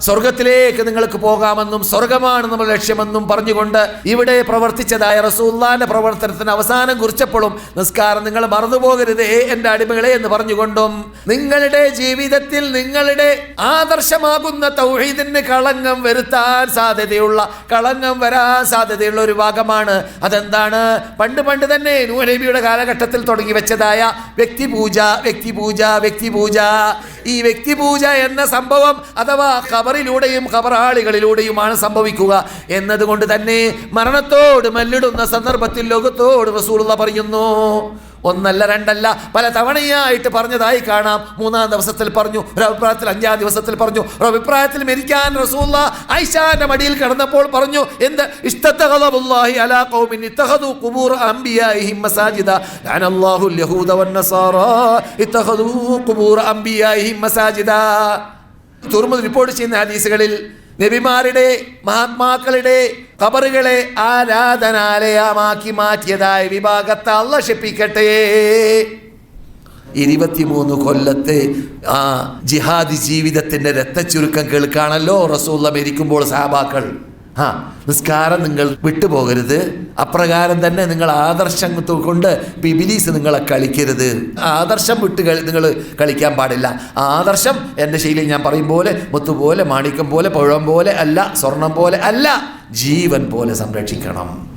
സ്വർഗത്തിലേക്ക് നിങ്ങൾക്ക് പോകാമെന്നും സ്വർഗമാണ് നമ്മുടെ ലക്ഷ്യമെന്നും പറഞ്ഞുകൊണ്ട് ഇവിടെ പ്രവർത്തിച്ചതായ റസൂല്ലാന്റെ പ്രവർത്തനത്തിന് അവസാനം കുറിച്ചപ്പോഴും നിസ്കാരം നിങ്ങൾ മറന്നുപോകരുതേ എന്റെ അടിമകളെ എന്ന് പറഞ്ഞുകൊണ്ടും നിങ്ങളുടെ ജീവിതത്തിൽ നിങ്ങളുടെ ആദർശമാകുന്ന തൗഹീദിന് കളങ്കം വരുത്താൻ സാധ്യതയുള്ള കളങ്കം വരാൻ സാധ്യതയുള്ള ഒരു ഭാഗമാണ്. അതെന്താണ്? പണ്ട് പണ്ട് തന്നെ നൂഹനബിയുടെ കാലഘട്ടത്തിൽ തുടങ്ങി വെച്ചതായ വ്യക്തിപൂജ വ്യക്തിപൂജ വ്യക്തിപൂജ. ഈ വ്യക്തിപൂജ എന്ന സംഭവം അഥവാ ഖബറിലൂടെയും ഖബറാളികളിലൂടെയുമാണ് സംഭവിക്കുക എന്നതുകൊണ്ട് തന്നെ മരണത്തോട് മല്ലിടുന്ന സന്ദർഭത്തിൽ ലോകത്തോട് റസൂലുള്ള പറയുന്നു ഒന്നല്ല രണ്ടല്ല. പല തവണയായിട്ട് പറഞ്ഞതായി കാണാം. മൂന്നാം ദിവസത്തിൽ പറഞ്ഞു ഒരു അഭിപ്രായത്തിൽ അഞ്ചാം ദിവസത്തിൽ പറഞ്ഞു ഒരു അഭിപ്രായത്തിൽ മരിക്കാൻ റസൂല്ല ഐഷാന്റെ മടിയിൽ കിടന്നപ്പോൾ പറഞ്ഞു എന്ത്? ഇത്തഖദു ഖുബൂർ മസാജിദ. യഹൂദ ഖുബൂർ മസാജിദ. റിപ്പോർട്ട് ചെയ്യുന്ന ഹദീസുകളിൽ നബിമാരുടെ മഹാത്മാക്കളുടെ കബറുകളെ ആരാധനാലയമാക്കി മാറ്റിയതായ വിഭാഗത്തെ അല്ല ഇരുപത്തിമൂന്ന് കൊല്ലത്തെ ആ ജിഹാദി ജീവിതത്തിന്റെ രക്തച്ചുരുക്കം കേൾക്കാണല്ലോ റസൂള്ള മരിക്കുമ്പോൾ സാബാക്കൾ ആ നിസ്കാരം നിങ്ങൾ വിട്ടുപോകരുത്. അപ്രകാരം തന്നെ നിങ്ങൾ ആദർശം കൊണ്ട് പിബിലീസ് നിങ്ങളെ കളിക്കരുത്. ആദർശം വിട്ട് നിങ്ങൾ കളിക്കാൻ പാടില്ല. ആദർശം എന്റെ ശൈലിയിൽ ഞാൻ പറയും പോലെ മുത്തു പോലെ മാണിക്കം പോലെ പഴം പോലെ അല്ല സ്വർണം പോലെ അല്ല ജീവൻ പോലെ സംരക്ഷിക്കണം.